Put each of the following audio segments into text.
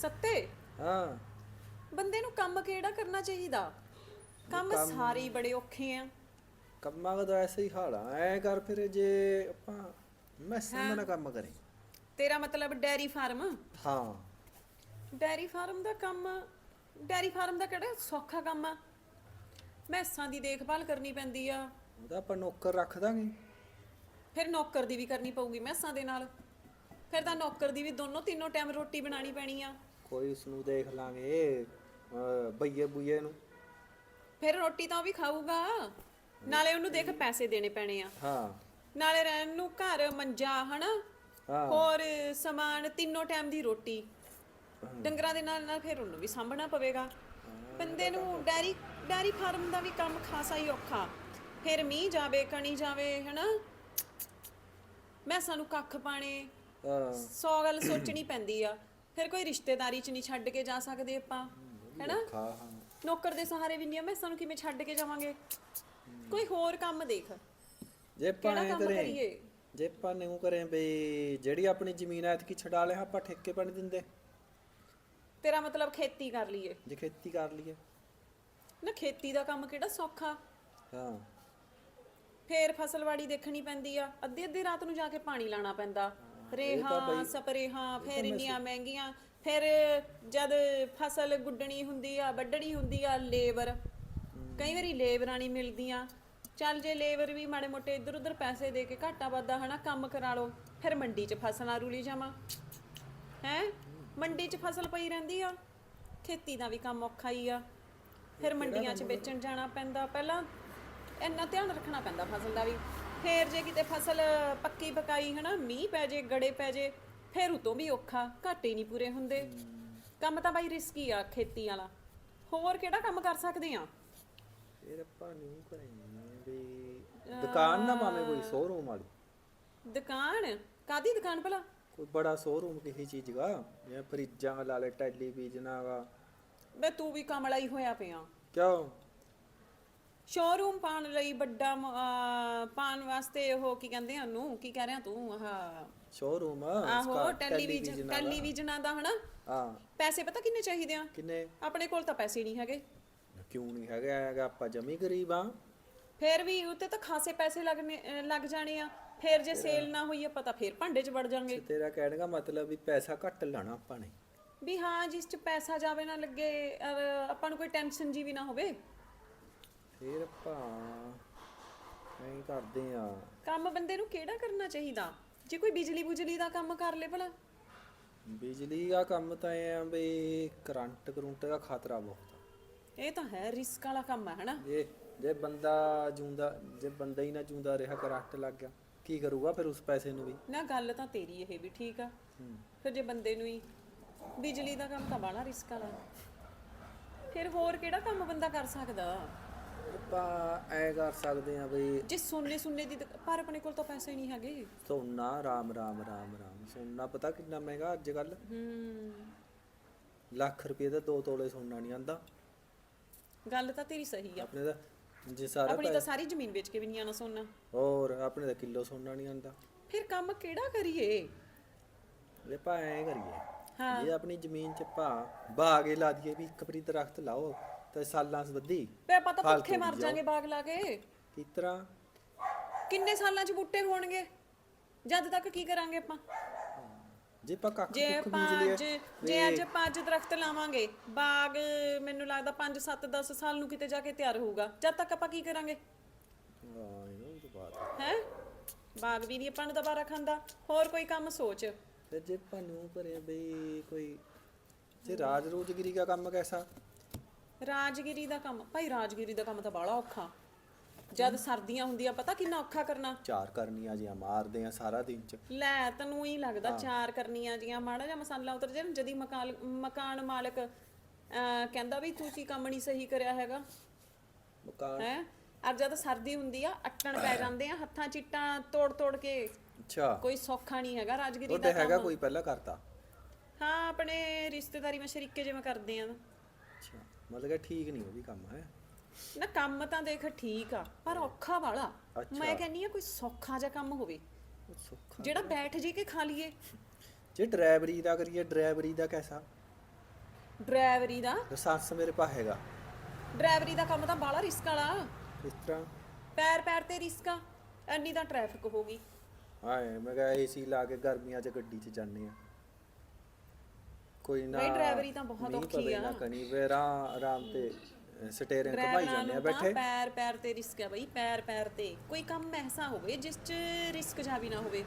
ਸੱਤੇ? ਹਾਂ। ਬੰਦੇ ਨੂੰ ਕੰਮ ਕਿਹੜਾ ਕਰਨਾ ਚਾਹੀਦਾ? ਕੰਮ ਸਾਰੇ ਹੀ ਬੜੇ ਔਖੇ ਆ। ਕੰਮਾਂ ਦਾ ਤਾਂ ਐਸੇ ਹੀ ਹਾਲ ਆ। ਐ ਕਰ ਫਿਰ ਜੇ ਆਪਾਂ ਮੈਸਾਂ ਦਾ ਕੰਮ ਕਰੇ। ਤੇਰਾ ਮਤਲਬ ਡੈਰੀ ਫਾਰਮ? ਹਾਂ। ਡੈਰੀ ਫਾਰਮ ਦਾ ਕੰਮ ਡੈਰੀ ਫਾਰਮ ਦਾ ਕਿਹੜਾ ਸੌਖਾ ਕੰਮ ਆ? ਮੈਸਾਂ ਦੀ ਦੇਖਭਾਲ ਕਰਨੀ ਪੈਂਦੀ ਆ। ਉਹਦਾ ਆਪਾਂ ਨੌਕਰ ਰੱਖ ਦਾਂਗੇ। ਫਿਰ ਨੌਕਰ ਦੀ ਵੀ ਕਰਨੀ ਪਊਗੀ ਮੈਸਾਂ ਦੇ ਨਾਲ। ਫਿਰ ਤਾਂ ਨੌਕਰ ਦੀ ਵੀ ਦੋਨੋਂ ਤਿੰਨੋਂ ਟਾਈਮ ਰੋਟੀ ਬਣਾਣੀ ਪੈਣੀ ਆ। ਕੋਈ ਉਸ ਨੂੰ ਦੇਖ ਲਾਂਗੇ ਅਹ ਬਈਏ ਬੁਈਏ ਨੂੰ। ਫਿਰ ਰੋਟੀ ਤਾਂ ਉਹ ਵੀ ਖਾਊਗਾ। ਨਾਲੇ ਉਹਨੂੰ ਦੇਖ ਪੈਸੇ ਦੇਣੇ ਪੈਣੇ ਆ। ਹਾਂ। ਨਾਲੇ ਰਹਿਣ ਨੂੰ ਘਰ ਮੰਜਾ ਹਨਾ? ਹਾਂ। ਹੋਰ ਸਮਾਨ ਤਿੰਨੋਂ ਟਾਈਮ ਦੀ ਰੋਟੀ। ਡੰਗਰਾਂ ਦੇ ਨਾਲ ਨਾਲ ਫਿਰ ਉਹਨੂੰ ਵੀ ਸਾਂਭਣਾ ਪਵੇਗਾ। ਬੰਦੇ ਨੂੰ ਡੈਰੀ ਡੈਰੀ ਫਾਰਮ ਦਾ ਵੀ ਕੰਮ ਖਾਸਾ ਹੀ ਔਖਾ। ਫਿਰ ਮੀਂਹ ਜਾਵੇ ਕਣੀ ਜਾਵੇ ਹਨਾ? ਮੈਂ ਸਾਨੂੰ ਕੱਖ ਪਾਣੇ। ਹਾਂ। ਸੌ ਗੱਲ ਸੋਚਣੀ ਪੈਂਦੀ ਆ। ਫਿਰ ਕੋਈ ਰਿਸ਼ਤੇਦਾਰੀ ਚ ਨਹੀਂ ਛੱਡ ਕੇ ਜਾ ਸਕਦੇ ਆਪਾਂ ਹੈਨਾ? ਖਾ ਹਾਂ। ਨੌਕਰ ਦੇ ਸਹਾਰੇ ਵੀ ਨਹੀਂ ਆ ਮੈਂ ਸਾਨੂੰ ਕਿਵੇਂ ਛੱਡ ਕੇ ਜਾਵਾਂਗੇ? ਕੋਈ ਹੋਰ ਕੰਮ ਦੇਖ। ਜੇ ਆਪਾਂ ਕਿਹੜਾ ਐਂ ਕੰਮ ਕਰੇ ਕਰੀਏ? ਜੇ ਆਪਾਂ ਨੇ ਉਹ ਕਰੇ ਬਈ ਜਿਹੜੀ ਆਪਣੀ ਜ਼ਮੀਨ ਐਤਕੀ ਛਡਾ ਲਿਆ ਆਪਾਂ ਠੇਕੇ ਪਾਣੀ ਦਿੰਦੇ। ਤੇਰਾ ਮਤਲਬ ਖੇਤੀ ਕਰ ਲਈਏ। ਜੇ ਖੇਤੀ ਕਰ ਲਈਏ। ਨਾ ਖੇਤੀ ਦਾ ਕੰਮ ਕਿਹੜਾ ਸੌਖਾ? ਹਾਂ। ਫੇਰ ਫਸਲਵਾੜੀ ਦੇਖਣੀ ਪੈਂਦੀ ਆ ਅੱਧੀ ਅੱਧੀ ਰਾਤ ਨੂੰ ਜਾ ਕੇ ਪਾਣੀ ਲਾਣਾ ਪੈਂਦਾ। ਰੇਹਾਂ ਸਪਰੇਹਾਂ ਫੇਰ ਇੰਨੀਆਂ ਮਹਿੰਗੀਆਂ ਫਿਰ ਜਦ ਫਸਲ ਗੁੱਡਣੀ ਹੁੰਦੀ ਆ ਵੱਢਣੀ ਹੁੰਦੀ ਆ ਲੇਬਰ। ਕਈ ਵਾਰੀ ਲੇਬਰਾਂ ਨਹੀਂ ਮਿਲਦੀਆਂ। ਚੱਲ ਜੇ ਲੇਬਰ ਵੀ ਮਾੜੇ ਮੋਟੇ ਇੱਧਰ ਉੱਧਰ ਪੈਸੇ ਦੇ ਕੇ ਘਾਟਾ ਵਾਧਾ ਹਨਾ ਕੰਮ ਕਰਾ ਲਓ ਫਿਰ ਮੰਡੀ 'ਚ ਫਸਲਾਂ ਰੁਲੀ ਜਾਵਾਂ। ਹੈ? ਮੰਡੀ 'ਚ ਫਸਲ ਪਈ ਰਹਿੰਦੀ ਆ ਖੇਤੀ ਦਾ ਵੀ ਕੰਮ ਔਖਾ ਹੀ ਆ। ਫਿਰ ਮੰਡੀਆਂ 'ਚ ਵੇਚਣ ਜਾਣਾ ਪੈਂਦਾ ਪਹਿਲਾਂ ਇੰਨਾ ਧਿਆਨ ਰੱਖਣਾ ਪੈਂਦਾ ਫਸਲ ਦਾ ਵੀ। ਫੇਰ ਜੇ ਕਿਤੇ ਫਸਲ ਪੱਕੀ ਪਕਾਈ ਹਨਾ ਮੀਂਹ ਪੈ ਜੇ ਗੜੇ ਪੈ ਜੇ ਫੇਰ ਉਤੋਂ ਵੀ ਔਖਾ ਘਾਟੇ ਨਹੀਂ ਪੂਰੇ ਹੁੰਦੇ। ਕੰਮ ਤਾਂ ਬਾਈ ਰਿਸਕੀ ਆ ਖੇਤੀ ਵਾਲਾ। ਹੋਰ ਕਿਹੜਾ ਕੰਮ ਕਰ ਸਕਦੇ ਆ? ਫਿਰ ਆਪਾਂ ਨੂੰ ਕਰਾਂਗੇ ਵੀ ਦੁਕਾਨ ਨਾ ਪਾਵੇਂ ਕੋਈ ਸ਼ੋਰੂਮ ਵਾਲੀ। ਦੁਕਾਨ? ਕਾਦੀ ਦੁਕਾਨ ਭਲਾ? ਕੋਈ ਬੜਾ ਸ਼ੋਰੂਮ ਕਿਸੇ ਚੀਜ਼ ਦਾ ਜਿਵੇਂ ਫਰਿੱਜਾਂ ਲਾ ਲੈ ਟੈਲੀਵਿਜ਼ਨਾਂ ਦਾ ਬੇ ਤੂੰ ਵੀ ਕਮਲਾ ਹੀ ਹੋਇਆ ਪਿਆ। ਕਿਉਂ? ਸ਼ੋਰੂਮ ਪਾਣ ਲਈ ਵੱਡਾ ਮ- ਅਹ ਪਾਣ ਵਾਸਤੇ ਉਹ ਕੀ ਕਹਿੰਦੇ ਆ ਉਹਨੂੰ ਕੀ ਕਹਿ ਰਿਹਾ ਤੂੰ ਆਹ ਸ਼ੋਰੂਮ ਆਹੋ ਟੈਲੀਵਿਜ਼ਨ ਟੈਲੀਵਿਜ਼ਨਾਂ ਦਾ ਹਨਾ? ਹਾਂ। ਪੈਸੇ ਪਤਾ ਕਿੰਨੇ ਚਾਹੀਦੇ ਆ? ਕਿੰਨੇ? ਆਪਣੇ ਕੋਲ ਤਾਂ ਪੈਸੇ ਨਹੀਂ ਹੈਗੇ। ਕਿਉਂ ਨਹੀਂ ਹੈਗਾ ਹੈਗਾ ਆਪਾਂ ਜਮੀ ਗਰੀਬ ਆ। ਫੇਰ ਵੀ ਉੱਤੇ ਤਾਂ ਖਾਸੇ ਪੈਸੇ ਲੱਗਨੇ ਅਹ ਲੱਗ ਜਾਣੇ ਆ। ਫੇਰ ਜੇ ਸੇਲ ਨਾ ਹੋਈ ਆਪਾਂ ਤਾਂ ਫੇਰ ਭਾਂਡੇ 'ਚ ਵੜ ਜਾਾਂਗੇ ਤੇਰਾ ਕਹਿਣ ਦਾ ਮਤਲਬ ਵੀ ਪੈਸਾ ਘੱਟ ਲਾਣਾ ਆਪਾਂ ਨੇ। ਵੀ ਹਾਂ ਜਿਸ 'ਚ ਪੈਸਾ ਜਾਵੇ ਨਾ ਲੱਗੇ ਔਰ ਆਪਾਂ ਨੂੰ ਕੋਈ ਟੈਨਸ਼ਨ ਜੀ ਵੀ ਨਾ ਹੋਵੇ। ਫਿਰ ਆਪਾਂ ਐਂ ਕਰਦੇ ਆ। ਕੰਮ ਬੰਦੇ ਨੂੰ ਕਿਹੜਾ ਕਰਨਾ ਚਾਹੀਦਾ? ਜੇ ਕੋਈ ਬਿਜਲੀ ਬੁਜਲੀ ਦਾ ਕੰਮ ਕਰ ਲੇ ਭਲਾ। ਬਿਜਲੀ ਦਾ ਕੰਮ ਤਾਂ ਇਹ ਆ ਵੀ ਕਰੰਟ ਕਰੰਟ ਦਾ ਖਤਰਾ ਬਹੁਤ ਆ। ਇਹ ਤਾਂ ਹੈ ਰਿਸਕ ਵਾਲਾ ਕੰਮ ਹੈ ਹਨਾ? ਜੇ ਜੇ ਬੰਦਾ ਜੂੰਦਾ ਜੇ ਬੰਦਾ ਹੀ ਨਾ ਜੂੰਦਾ ਰਿਹਾ ਕਰੰਟ ਲੱਗ ਗਿਆ ਕੀ ਕਰੂਗਾ ਫਿਰ ਉਸ ਪੈਸੇ ਨੂੰ ਵੀ? ਨਾ ਗੱਲ ਤਾਂ ਤੇਰੀ ਇਹ ਵੀ ਠੀਕ ਆ। ਫਿਰ ਜੇ ਬੰਦੇ ਨੂੰ ਹੀ ਬਿਜਲੀ ਦਾ ਕੰਮ ਤਾਂ ਬਾਹਲਾ ਰਿਸਕ ਵਾਲਾ। ਫਿਰ ਹੋਰ ਕਿਹੜਾ ਕੰਮ ਬੰਦਾ ਕਰ ਸਕਦਾ? ਆਪਾਂ ਐ ਕਰ ਸਕਦੇ ਆ ਬਈ ਜੇ ਸੋਨੇ ਸੁੰਨੇ ਦੀ ਦੁਕ- ਪਰ ਆਪਣੇ ਕੋਲ ਤਾਂ ਪੈਸੇ ਨਹੀਂ ਹੈਗੇ। ਸੋਨਾ ਰਾਮ ਰਾਮ ਰਾਮ ਰਾਮ। ਸੋਨਾ ਪਤਾ ਕਿੰਨਾ ਮਹਿੰਗਾ ਅੱਜ ਕੱਲ ਹੂੰ। ਲੱਖ ਰੁਪਏ ਦਾ ਦੋ ਤੋਲੇ ਸੋਨਾ ਨਹੀਂ ਆਂਦਾ ਗੱਲ ਤਾਂ ਤੇਰੀ ਸਹੀ ਆ। ਆਪਣੇ ਦਾ ਜੇ ਸਾਰਾ ਆਪਣੀ ਤਾਂ ਸਾਰੀ ਜ਼ਮੀਨ ਵੇਚ ਕੇ ਵੀ ਨਹੀਂ ਆਣਾ ਸੋਨਾ। ਹੋਰ ਆਪਣੇ ਦਾ ਕਿਲੋ ਸੋਨਾ ਨਹੀਂ ਆਂਦਾ ਫਿਰ ਕੰਮ ਕਿਹੜਾ ਕਰੀਏ? ਆਪਾਂ ਐ ਕਰੀਏ। ਹਾਂ। ਜੇ ਆਪਣੀ ਜ਼ਮੀਨ 'ਚ ਭਾ ਬਾਗੇ ਲਾ ਦਈਏ ਵੀ ਇੱਕ ਵਾਰੀ ਦਰਖਤ ਲਾਓ। ਤੇ ਸਾਲਾਂ ਵੱਧੀ। ਤੇ ਆਪਾਂ ਤਾਂ ਭੁੱਖੇ ਮਰ ਜਾਾਂਗੇ ਬਾਗ ਲਾ ਕੇ। ਕਿਸ ਤਰ੍ਹਾਂ? ਕਿੰਨੇ ਸਾਲਾਂ 'ਚ ਬੂਟੇ ਹੋਣਗੇ? ਜਦ ਤੱਕ ਕੀ ਕਰਾਂਗੇ ਆਪਾਂ? ਜੇ ਆਪਾਂ ਕੱਖ ਜੇ ਕੁੱਖ ਬੀਜ ਲਈਏ ਜੇ ਅੱਜ ਆਪਾਂ ਅੱਜ ਦਰਖਤ ਲਾਵਾਂਗੇ ਬਾਗ ਮੈਨੂੰ ਲੱਗਦਾ 5 7 10 ਸਾਲ ਨੂੰ ਕਿਤੇ ਜਾ ਕੇ ਤਿਆਰ ਹੋਊਗਾ। ਜਦ ਤੱਕ ਆਪਾਂ ਕੀ ਕਰਾਂਗੇ? ਹਾਂ ਬਾਤ ਬਾਗ ਵੀ ਨਹੀਂ ਆਪਾਂ ਨੂੰ ਦੁਬਾਰਾ ਖਾਂਦਾ। ਹੋਰ ਕੋਈ ਕੰਮ ਸੋਚ? ਤੇ ਜੇ ਆਪਾਂ ਨੂੰ ਕਰੇ ਬਈ ਕੋਈ ਜੇ ਰਾਜ ਰੋਜ਼ਗਰੀ ਦਾ ਕੰਮ ਕੈਸਾ? ਰਾਜਗਿਰੀ ਦਾ ਕੰਮ ਭਾਈ ਰਾਜਗਿਰੀ ਦਾ ਕੰਮ ਤਾਂ ਬਾਹਲਾ ਔਖਾ। ਜਦ ਸਰਦੀਆਂ ਹੁੰਦੀਆਂ ਪਤਾ ਕਿੰਨਾ ਔਖਾ ਕਰਨਾ? ਚਾਰ ਕਰਨੀਆਂ ਜੀਆਂ ਮਾਰਦੇ ਆ ਸਾਰਾ ਦਿਨ 'ਚ। ਲੈ ਤੈਨੂੰ ਹੀ ਲੱਗਦਾ ਚਾਰ ਕਰਨੀਆਂ ਜੀਆਂ ਮਾੜਾ ਜਿਹਾ ਮਸਾਲਾ ਉਤਰ ਜੇ ਜਦੀ ਮਕਾਨ ਮਕਾਨ ਮਾਲਕ ਅਹ, ਕਹਿੰਦਾ ਵੀ ਤੂੰ ਕੀ ਕੰਮ ਨਹੀਂ ਸਹੀ ਕਰਿਆ ਹੈਗਾ? ਮਕਾਨ? ਹੈ? ਅੱਜ ਜਦ ਸਰਦੀ ਹੁੰਦੀ ਆ ਅੱਟਣ ਪੈ ਜਾਂਦੇ ਆ ਹੱਥਾਂ ਚਿੱਟਾਂ ਤੋੜ ਤੋੜ ਕੇ। ਅੱਛਾ। ਕੋਈ ਸੌਖਾ ਨਹੀਂ ਹੈਗਾ ਰਾਜਗਿਰੀ ਉਹਦੇ ਦਾ ਹੈਗਾ ਕੰਮ। ਕੋਈ ਪਹਿਲਾਂ ਕਰਤਾ? ਹਾਂ ਆਪਣੇ ਰਿਸ਼ਤੇਦਾਰੀ ਮੈਂ ਸ਼ਰੀਕੇ ਜਿਵੇਂ ਕਰਦੇ ਆ। ਅੱਛਾ। ਮਤਲਬ ਕਿ ਠੀਕ ਨਹੀਂ ਉਹ ਵੀ ਕੰਮ ਹੈ। ਨਾ ਕੰਮ ਤਾਂ ਦੇਖ ਠੀਕ ਆ ਪਰ ਔਖਾ ਵਾਲਾ। ਅੱਛਾ। ਮੈਂ ਕਹਿੰਨੀ ਆ ਕੋਈ ਸੌਖਾ ਜਿਹਾ ਕੰਮ ਹੋਵੇ। ਉਹ ਸੁੱਖਾ ਜਿਹੜਾ ਬੈਠ ਜੇ ਕੇ ਖਾ ਲਈਏ। ਜੇ ਡਰਾਈਵਰੀ ਦਾ ਕਰੀਏ ਡਰਾਈਵਰੀ ਦਾ ਕੈਸਾ? ਡਰਾਈਵਰੀ ਦਾ? ਲਾਇਸੈਂਸ ਮੇਰੇ ਪਾ ਹੈਗਾ। ਡਰਾਈਵਰੀ ਦਾ ਕੰਮ ਤਾਂ ਬਾਹਲਾ ਰਿਸਕ ਵਾਲਾ। ਇਸ ਤਰ੍ਹਾਂ? ਪੈਰ ਪੈਰ ਤੇ ਰਿਸਕ ਆ। ਐਨੀ ਤਾਂ ਟ੍ਰੈਫਿਕ ਹੋਗੀ ਹਾਏ ਮੈਂ ਕਿਹਾ ਏਸੀ ਲਾ ਕੇ ਗਰਮੀਆਂ 'ਚ ਗੱਡੀ 'ਚ ਜਾਂਦੇ ਆ। ਕੋਈ ਨਾ ਬਈ ਡਰਾਈਵਰੀ ਤਾਂ ਬਹੁਤ ਔਖੀ ਆ। ਨਾ ਕਨੀ ਵੇ ਰਾਂ ਆਰਾਮ ਤੇ ਸਟੇਰਿੰਗ ਡਰਾਈਵਰਾਂ ਜਾਂਦੇ ਆ ਬੈਠੇ। ਪੈਰ ਪੈਰ ਤੇ ਰਿਸਕ ਹੈ ਬਈ ਪੈਰ ਪੈਰ ਤੇ। ਕੋਈ ਕੰਮ ਐਸਾ ਹੋਵੇ ਜਿਸ 'ਚ ਰਿਸਕ ਜਾ ਵੀ ਨਾ ਹੋਵੇ।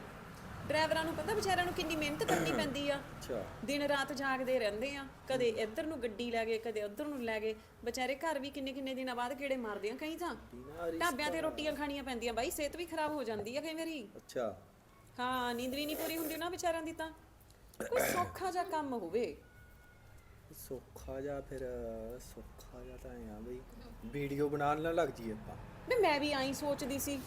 ਡਰਾਈਵਰਾਂ ਨੂੰ ਪਤਾ ਵਿਚਾਰਿਆਂ ਨੂੰ ਕਿੰਨੀ ਮਿਹਨਤ ਕਰਨੀ ਪੈਂਦੀ ਆ। ਅੱਛਾ। ਦਿਨ ਰਾਤ ਜਾਗਦੇ ਰਹਿੰਦੇ ਆ। ਕਦੇ ਇੱਧਰ ਨੂੰ ਗੱਡੀ ਲੈ ਗਏ ਕਦੇ ਉੱਧਰ ਨੂੰ ਲੈ ਗਏ। ਵਿਚਾਰੇ ਘਰ ਵੀ ਕਿੰਨੇ ਕਿੰਨੇ ਦਿਨਾਂ ਬਾਅਦ ਕਿਹੜੇ ਮਾਰਦੇ ਆ ਕਈ ਤਾਂ। ਢਾਬਿਆਂ ਤੇ ਰੋਟੀਆਂ ਖਾਣੀਆਂ ਪੈਂਦੀਆਂ ਬਾਈ ਸਿਹਤ ਵੀ ਖਰਾਬ ਹੋ ਜਾਂਦੀ ਆ ਕਈ ਵਾਰੀ। ਅੱਛਾ। ਹਾਂ ਨੀਂਦ ਵੀ ਨਹੀਂ ਪੂਰੀ ਹੁੰਦੀ ਨਾ ਵਿਚਾਰਿਆਂ ਦੀ ਤਾਂ। ਕੋਈ ਸੌਖਾ ਜਿਹਾ ਕੰਮ ਹੋਵੇ ਸੌਖਾ ਜਾਂ ਫਿਰ ਸੌਖਾ ਜਾਂ ਤਾਂ ਐਂ ਆ ਬਈ ਵੀਡੀਓ ਬਣਾਉਣ ਨਾਲ ਲੱਗ ਜੀ ਆਪਾਂ। ਵੀ ਮੈਂ ਵੀ ਆਈ ਸੋਚਦੀ ਸੀ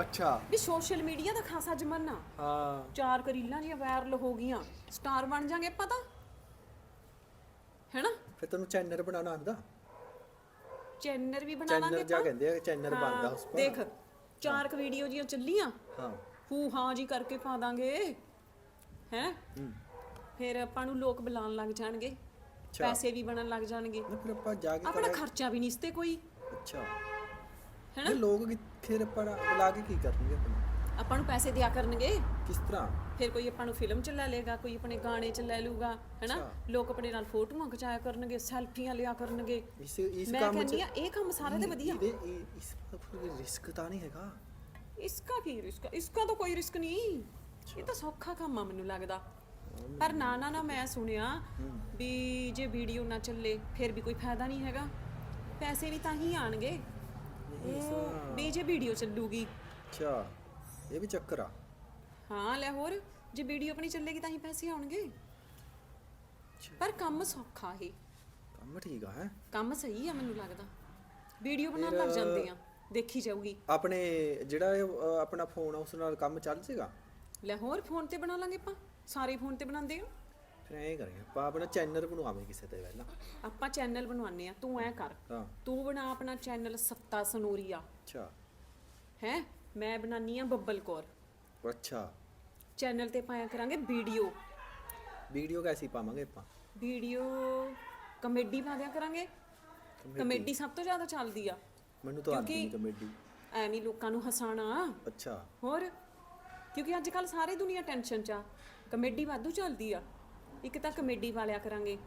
ਅੱਛਾ। ਵੀ ਸੋਸ਼ਲ ਮੀਡੀਆ ਦਾ ਖਾਸਾ ਜ਼ਮਾਨਾ। ਹਾਂ। ਚਾਰ ਕਰੀਲਾਂ ਜੀਆਂ ਵਾਇਰਲ ਹੋ ਗਈਆਂ ਸਟਾਰ ਬਣ ਜਾਗੇ ਪਤਾ ਹੈਨਾ? ਫਿਰ ਤੈਨੂੰ ਚੈਨਲ ਬਣਾਉਣਾ ਆਂਦਾ ਚੈਨਲ ਵੀ ਬਣਾ ਲਾਂਗੇ ਚੈਨਲ ਜਾ ਕਹਿੰਦੇ ਆ ਚੈਨਲ ਬਣਦਾ ਉਸ ਪਰ ਦੇਖ ਚਾਰ ਕ ਵੀਡੀਓ ਜੀਆਂ ਚੱਲੀਆਂ। ਹਾਂ। ਹੂ ਹਾਂ ਜੀ ਕਰਕੇ ਪਾ ਦਾਂਗੇ। ਹੈ? ਹੂੰ। ਫਿਰ ਆਪਾਂ ਨੂੰ ਲੋਕ ਬੁਲਾਉਣ ਲੱਗ ਜਾਣਗੇ ਅੱਛਾ। ਪੈਸੇ ਵੀ ਬਣਨ ਲੱਗ ਜਾਣਗੇ। ਨਾ ਫਿਰ ਆਪਾਂ ਜਾ ਕੇ ਆਪਣਾ ਖਰਚਾ ਵੀ ਨਹੀਂ ਇਸਤੇ ਕੋਈ। ਅੱਛਾ। ਹੈਨਾ? ਇਹ ਲੋਕ ਕਿੱਥੇ ਰਪੜਾ ਬੁਲਾ ਕੇ ਕੀ ਕਰਨਗੇ ਆਪਾਂ? ਆਪਾਂ ਨੂੰ ਪੈਸੇ ਦਿਆ ਕਰਨਗੇ। ਕਿਸ ਤਰ੍ਹਾਂ? ਫਿਰ ਕੋਈ ਆਪਾਂ ਨੂੰ ਫਿਲਮ ਚ ਲੈ ਲੇਗਾ ਕੋਈ ਆਪਣੇ ਗਾਣੇ ਚ ਲੈ ਲੂਗਾ ਹੈਨਾ? ਅੱਛਾ। ਲੋਕ ਆਪਣੇ ਨਾਲ ਫੋਟੋਆਂ ਖਿਚਾਇਆ ਕਰਨਗੇ ਸੈਲਫੀਆਂ ਲਿਆ ਕਰਨਗੇ। ਇਸ ਇਸ ਮੈਂ ਕੰਮ ਚ ਕਹਿੰਦੀ ਆ ਇਹ ਕੰਮ ਸਾਰੇ ਤੇ ਵਧੀਆ। ਇਹਦੇ ਇਹ- ਇਸ ਦਾ ਫਿਰ ਰਿਸਕ ਤਾਂ ਨਹੀਂ ਹੈਗਾ। ਇਸਕਾ ਕੀ ਰਿਸਕ? ਇਸਕਾ ਤਾਂ ਕੋਈ ਰਿਸਕ ਨਹੀਂ। ਇਹ ਤਾਂ ਸੌਖਾ ਕੰਮ ਆ ਮੈਨੂੰ ਲੱਗਦਾ। ਪਰ ਨਾ ਨਾ ਨਾ ਮੈਂ ਸੁਣਿਆ ਵੀ ਜੇ ਵੀਡੀਓ ਨਾ ਚੱਲੇ ਫਿਰ ਵੀ ਕੋਈ ਫਾਇਦਾ ਨਹੀਂ ਹੈਗਾ। ਪੈਸੇ ਵੀ ਤਾਂ ਹੀ ਆਣਗੇ। ਉਹ ਵੀ ਜੇ ਵੀਡੀਓ ਚੱਲੂਗੀ। ਅੱਛਾ ਇਹ ਵੀ ਚੱਕਰ ਆ। ਹਾਂ ਲੈ ਹੋਰ ਜੇ ਵੀਡੀਓ ਆਪਣੀ ਚੱਲੇਗੀ ਤਾਂ ਹੀ ਪੈਸੇ ਆਉਣਗੇ। ਪਰ ਕੰਮ ਸੌਖਾ ਹੀ ਕੰਮ ਠੀਕ ਆ ਹੈ? ਕੰਮ ਸਹੀ ਆ ਮੈਨੂੰ ਲੱਗਦਾ। ਵੀਡੀਓ ਬਣਾਉਣ ਲੱਗ ਜਾਂਦੇ ਆ ਦੇਖੀ ਜਾਊਗੀ। ਆਪਣੇ ਜਿਹੜਾ ਇਹ, ਅ, ਆਪਣਾ ਫੋਨ ਆ ਉਸ ਨਾਲ ਕੰਮ ਚੱਲ ਜੇਗਾ? ਲੈ ਹੋਰ ਫੋਨ ਤੇ ਬਣਾ ਲਾਂਗੇ ਆਪਾਂ। ਸਾਰੇ ਫੋਨ ਤੇ ਬਣਾਉਂਦੇ ਆ ਫਿਰ ਐਂ ਕਰਾਂਗੇ ਆਪਾਂ ਆਪਣਾ ਚੈਨਲ ਬਣਵਾਵੇਂ ਕਿਸੇ ਤੇ ਪਹਿਲਾਂ। ਆਪਾਂ ਚੈਨਲ ਬਣਵਾਉਂਦੇ ਆ ਤੂੰ ਐ ਕਰ। ਹਾਂ। ਤੂੰ ਬਣਾ ਆਪਣਾ ਚੈਨਲ ਸੱਤਾ ਸਨੂਰੀਆ। ਅੱਛਾ। ਹੈ? ਮੈਂ ਬਣਾਨੀ ਆ ਬੱਬਲ ਕੌਰ। ਅੱਛਾ। ਚੈਨਲ ਤੇ ਪਾਇਆ ਕਰਾਂਗੇ ਵੀਡੀਓ। ਵੀਡੀਓ ਕੈਸੀ ਪਾਵਾਂਗੇ ਆਪਾਂ? ਵੀਡੀਓ ਕਮੇਡੀ ਪਾ ਦਿਆ ਕਰਾਂਗੇ। ਕਮੇਡੀ। ਸਭ ਤੋਂ ਜ਼ਿਆਦਾ ਚੱਲਦੀ ਆ। ਮੈਨੂੰ ਤਾਂ ਆਉਂਦੀ ਨਹੀਂ ਕਮੇਡੀ। ਐਵੇਂ ਹੀ ਲੋਕਾਂ ਨੂੰ ਹਸਾਣਾ। ਅੱਛਾ। ਹੋਰ? ਕਿਉਂਕਿ ਅੱਜ ਕੱਲ ਸਾਰੇ ਦੁਨੀਆ ਟੈਨਸ਼ਨ ਚ ਆ। ਕਮੇਡੀ ਵਾਧੂ ਚੱਲਦੀ ਆ। ਇੱਕ ਤਾਂ ਕਮੇਡੀ ਪਾ ਲਿਆ ਕਰਾਂਗੇ।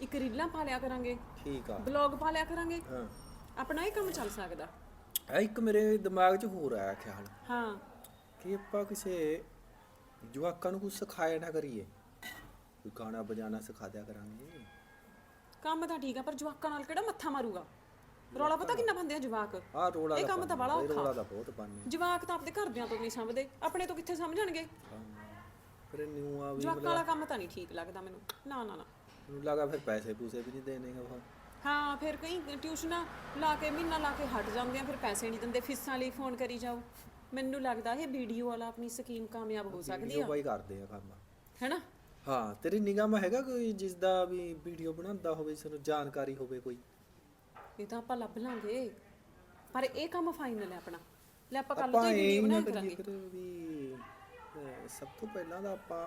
ਇੱਕ ਰੀਲਾਂ ਪਾ ਲਿਆ ਕਰਾਂਗੇ। ਠੀਕ ਆ। ਬਲੌਗ ਪਾ ਲਿਆ ਕਰਾਂਗੇ। ਹਾਂ। ਆਪਣਾ ਇਹ ਕੰਮ ਚੱਲ ਸਕਦਾ। ਇਹ ਇੱਕ ਮੇਰੇ ਦਿਮਾਗ 'ਚ ਹੋਰ ਆਇਆ ਖਿਆਲ। ਹਾਂ। ਕਿ ਆਪਾਂ ਕਿਸੇ ਜਵਾਕਾਂ ਨੂੰ ਕੁਝ ਸਿਖਾਇਆ ਨਾ ਕਰੀਏ। ਕੋਈ ਗਾਣਾ ਵਜਾਣਾ ਸਿਖਾ ਦਿਆ ਕਰਾਂਗੇ। ਕੰਮ ਤਾਂ ਠੀਕ ਆ ਪਰ ਜਵਾਕਾਂ ਨਾਲ ਕਿਹੜਾ ਮੱਥਾ ਮਾਰੂਗਾ? ਰੌਲਾ ਪਤਾ ਕਿੰਨਾ ਬੰਦੇ ਆ ਜਵਾਕ? ਆਹ ਰੋਲਾ ਇਹ ਕੰਮ ਤਾਂ ਬੜਾ ਪਾਉਂਦੇ, ਰੋਲਾ ਔਖਾ। ਦਾ ਬਹੁਤ ਪਾਣੀ ਜਵਾਕ ਤਾਂ ਆਪਦੇ ਘਰਦਿਆਂ ਤੋਂ ਨਹੀਂ ਸਮਝਦੇ। ਆਪਣੇ ਤੋਂ ਕਿੱਥੇ ਸਮਝਣਗੇ? ਫਿਰ ਨਿਊ ਆ ਵੀ ਜਵਾਕਾਂ ਵਾਲਾ ਕੰਮ ਤਾਂ ਨਹੀਂ ਠੀਕ ਲੱਗਦਾ ਮੈਨੂੰ। ਨਾ ਨਾ ਨਾ। ਮੈਨੂੰ ਲੱਗਾ ਫਿਰ ਪੈਸੇ ਪੂਸੇ ਵੀ ਨਹੀਂ ਦੇਣੇਗਾ ਉਹ। ਹਾਂ ਫਿਰ ਕਈ ਟਿਊਸ਼ਨਾਂ ਲਾ ਕੇ ਮਹੀਨਾ ਲਾ ਕੇ ਹਟ ਜਾਂਦੇ ਆ ਫਿਰ ਪੈਸੇ ਨਹੀਂ ਦਿੰਦੇ ਫੀਸਾਂ ਲਈ ਫੋਨ ਕਰੀ ਜਾਓ। ਮੈਨੂੰ ਲੱਗਦਾ ਇਹ ਵੀਡੀਓ ਵਾਲਾ ਆਪਣੀ ਸਕੀਮ ਕਾਮਯਾਬ ਹੋ ਸਕਦੀ ਵੀਡੀਓ ਆ। ਬਾਈ ਕਰਦੇ ਆ ਕੰਮ। ਹੈਨਾ? ਹਾਂ ਤੇਰੀ ਨਿਗਾਹ ਮਾ ਹੈਗਾ ਕੋਈ ਜਿਸ ਦਾ ਵੀ ਵੀਡੀਓ ਬਣਾਉਂਦਾ ਹੋਵੇ ਸਾਨੂੰ ਜਾਣਕਾਰੀ ਹੋਵੇ ਕੋਈ? ਇਹ ਤਾਂ ਆਪਾਂ ਲੱਭ ਲਾਂਗੇ। ਪਰ ਇਹ ਕੰਮ ਫਾਈਨਲ ਹੈ ਆਪਣਾ। ਲੈ ਆਪਾਂ ਕੱਲ ਤੋਂ ਵੀਡੀਓ ਬਣਾ ਕਰਾਂਗੇ। ਵੀ ਅਹ, ਸਭ ਤੋਂ ਪਹਿਲਾਂ ਤਾਂ ਆਪਾਂ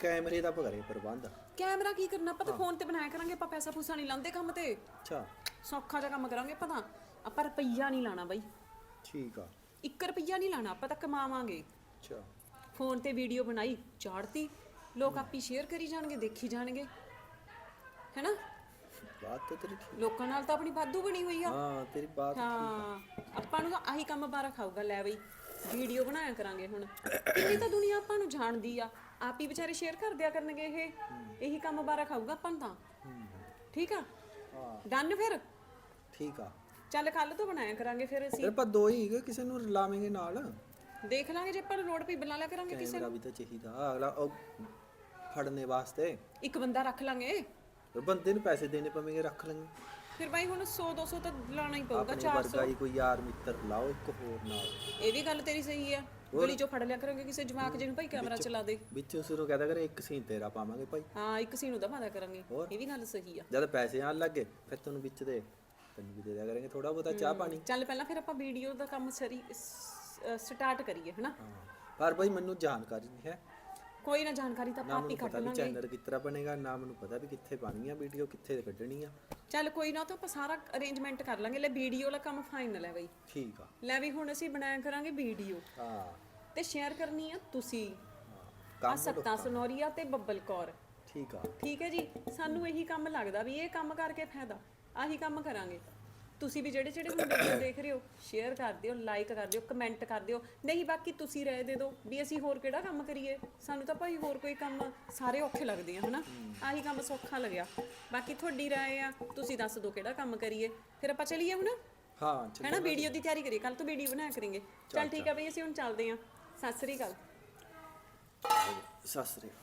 ਕੈਮਰੇ ਦਾ ਕਰੇ ਪ੍ਰਬੰਧ। ਕੈਮਰਾ ਕੀ ਕਰਨਾ? ਆਪਾਂ ਤਾਂ ਫੋਨ ਤੇ ਬਣਾਇਆ ਕਰਾਂਗੇ ਆਪਾਂ ਪੈਸਾ ਪੂਸਾ ਨਹੀਂ ਲਾਉਂਦੇ ਕੰਮ ਤੇ। ਅੱਛਾ। ਸੌਖਾ ਜਿਹਾ ਕੰਮ ਕਰਾਂਗੇ ਆਪਾਂ ਤਾਂ। ਆਪਾਂ ਰੁਪਈਆ ਨਹੀਂ ਲਾਣਾ ਬਾਈ। ਠੀਕ ਆ। 1 ਰੁਪਈਆ ਨਹੀਂ ਲਾਣਾ ਆਪਾਂ ਤਾਂ ਕਮਾਵਾਂਗੇ। ਅੱਛਾ। ਫੋਨ ਤੇ ਵੀਡੀਓ ਬਣਾਈ ਚਾੜਤੀ। ਲੋਕ ਆਪੀ ਸ਼ੇਅਰ ਕਰੀ ਜਾਣਗੇ ਦੇਖੀ ਜਾਣਗੇ। ਹੈਨਾ? ਬਾਤ ਤਾਂ ਤੇਰੀ ਠੀਕ ਲੋਕਾਂ ਨਾਲ ਤਾਂ ਆਪਣੀ ਵਾਧੂ ਬਣੀ ਹੋਈ ਆ। ਹਾਂ ਤੇਰੀ ਬਾਤ ਹਾਂ। ਆਪਾਂ ਨੂੰ ਤਾਂ ਆਹੀ ਕੰਮ ਬਾਰਾ ਖਾਊਗਾ ਲੈ ਬਈ। ਵੀਡੀਓ ਬਣਾਇਆ ਕਰਾਂਗੇ ਹੁਣ। ਕਿੰਨੀ ਤਾਂ ਦੁਨੀਆ ਆਪਾਂ ਨੂੰ ਜਾਣਦੀ ਆ। ਆਪ ਹੀ ਵਿਚਾਰੇ ਸ਼ੇਅਰ ਕਰ ਦਿਆ ਕਰਨਗੇ ਇਹ। ਇਹੀ ਕੰਮ ਬਾਰਾ ਖਾਊਗਾ ਆਪਾਂ ਨੂੰ ਤਾਂ। ਠੀਕ ਆ? ਹਾਂ ਡਨ ਫਿਰ? ਠੀਕ ਆ। ਚੱਲ ਕੱਲ ਤੋਂ ਬਣਾਇਆ ਕਰਾਂਗੇ ਫਿਰ ਅਸੀਂ। ਆਪਾਂ ਦੋ ਹੀ ਹੈਗੇ, ਕਿਸੇ ਨੂੰ ਲਾਵਾਂਗੇ ਨਾਲ। ਦੇਖ ਲਾਂਗੇ ਜੇ ਆਪਾਂ ਲੋੜ ਪਈ ਬੁਲਾ ਲਿਆ ਕਰਾਂਗੇ ਕਿਸੇ ਕੈਮਰਾ ਵੀ ਤਾਂ ਚਾਹੀਦਾ। ਅਗਲਾ ਉਹ ਫੜਨੇ ਵਾਸਤੇ। ਇੱਕ ਬੰਦਾ ਰੱਖ ਲਾਂਗੇ। ਬੰਦੇ ਨੂੰ ਪੈਸੇ ਦੇਣੇ ਪਵੇਂਗੇ ਰੱਖ ਲਾਂਗੇ। ਫਿਰ ਬਾਈ ਹੁਣ 100 200 ਤਾਂ ਲਾਣਾ ਹੀ ਪਊਗਾ ਆਪਣੇ 400 ਵਰਗਾ ਹੀ ਕੋਈ ਯਾਰ ਮਿੱਤਰ ਲਾਓ ਇੱਕ ਹੋਰ ਨਾਲ। ਇਹ ਵੀ ਗੱਲ ਤੇਰੀ ਸਹੀ ਆ। ਗਲੀ ਚੋਂ ਫੜ ਲਿਆ ਕਰਾਂਗੇ ਕਿਸੇ ਜਵਾਕ ਜਿਹਨੂੰ ਭਾਈ ਕੈਮਰਾ ਚਲਾ ਦੇ। ਵਿੱਚ ਉਸ ਨੂੰ ਕਹਦਾ ਕਰੇ ਇੱਕ ਸੀਨ ਤੇਰਾ ਪਾਵਾਂਗੇ ਭਾਈ। ਹਾਂ ਇੱਕ ਸੀ ਨੂੰ ਦਬਾ ਦਿਆ ਕਰਾਂਗੇ ਇਹ ਵੀ ਗੱਲ ਸਹੀ ਆ। ਜਦ ਪੈਸੇ ਆਣ ਲੱਗੇ ਫਿਰ ਤੁਹਾਨੂੰ ਵਿੱਚ ਦੇ ਤੈਨੂੰ ਵੀ ਦੇ ਦਿਆ ਕਰਾਂਗੇ ਥੋੜਾ ਬਹੁਤਾ ਚਾਹ ਪਾਣੀ। ਚੱਲ ਪਹਿਲਾਂ ਫਿਰ ਆਪਾਂ ਵੀਡੀਓ ਦਾ ਕੰਮ ਸਰੀ ਸਟਾਰਟ ਕਰੀਏ ਹਨਾ? ਹਾਂ। ਪਰ ਭਾਈ ਮੈਨੂੰ ਜਾਣਕਾਰੀ ਨਹੀਂ ਹੈ। ਕੋਈ ਨਾ ਜਾਣਕਾਰੀ ਤਾਂ ਨਾ ਪਾਪੀ ਮੈਨੂੰ ਕੱਢ ਪਤਾ ਵੀ ਲਾਂਗੇ। ਚੈਨਲ ਕਿੱਤਰਾ ਬਣੇਗਾ ਨਾ ਮੈਨੂੰ ਪਤਾ ਵੀ ਕਿੱਥੇ ਪਾਣੀ ਆ ਵੀਡੀਓ ਕਿੱਥੇ ਕੱਢਣੀ ਆ। ਚੱਲ ਕੋਈ ਨਾ ਤਾਂ ਆਪਾਂ ਸਾਰਾ ਅਰੇਂਜਮੈਂਟ ਕਰ ਲਾਂਗੇ। ਲੈ ਵੀਡੀਓ ਵਾਲਾ ਕੰਮ ਫਾਈਨਲ ਹੈ ਬਈ। ਠੀਕ ਆ। ਲੈ ਵੀ ਹੁਣ ਅਸੀਂ ਬਣਾਇਆ ਕਰਾਂਗੇ ਵੀਡੀਓ ਹਾਂ। ਤੇ ਸ਼ੇਅਰ ਕਰਨੀ ਆ ਤੁਸੀਂ। ਹਾਂ। ਆ ਕੰਮ ਸੱਤਾ ਸਨੋਰੀਆ ਤੇ ਬੱਬਲ ਕੌਰ। ਠੀਕ ਆ। ਠੀਕ ਹੈ ਜੀ? ਸਾਨੂੰ ਇਹੀ ਕੰਮ ਲੱਗਦਾ ਵੀ ਇਹ ਕੰਮ ਕਰਕੇ ਫਾਇਦਾ। ਆਹੀ ਕੰਮ ਕਰਾਂਗੇ। ਤੁਸੀਂ ਵੀ ਜਿਹੜੇ ਜਿਹੜੇ ਹੁਣ ਵੀਡੀਓ ਦੇਖ ਰਹੇ ਹੋ ਸ਼ੇਅਰ ਕਰ ਦਿਓ ਲਾਈਕ ਕਰ ਦਿਓ ਕਮੈਂਟ ਕਰ ਦਿਓ। ਨਹੀਂ ਬਾਕੀ ਤੁਸੀਂ ਰਾਏ ਦੇ ਦਿਓ ਵੀ ਅਸੀਂ ਹੋਰ ਕਿਹੜਾ ਕੰਮ ਕਰੀਏ? ਸਾਨੂੰ ਤਾਂ ਭਾਈ ਹੋਰ ਕੋਈ ਕੰਮ ਸਾਰੇ ਔਖੇ ਲੱਗਦੇ ਆ ਹਨਾ? ਆਹੀ ਕੰਮ ਸੌਖਾ ਲੱਗਿਆ। ਬਾਕੀ ਤੁਹਾਡੀ ਰਾਏ ਆ ਤੁਸੀਂ ਦੱਸ ਦਿਓ ਕਿਹੜਾ ਕੰਮ ਕਰੀਏ। ਫਿਰ ਆਪਾਂ ਚਲੀਏ ਹੁਣ? ਹਾਂ ਹੈਨਾ ਵੀਡੀਓ ਦੀ ਤਿਆਰੀ ਕਰੀਏ ਕੱਲ ਤੋਂ ਵੀਡੀਓ ਬਣਾਇਆ ਕਰਾਂਗੇ ਚੱਲ ਠੀਕ ਆ ਬਈ ਅਸੀਂ ਹੁਣ ਚੱਲਦੇ ਆਂ ਸਤਿ ਸ੍ਰੀ ਅਕਾਲ। ਸਤਿ ਸ੍ਰੀ ਅਕਾਲ।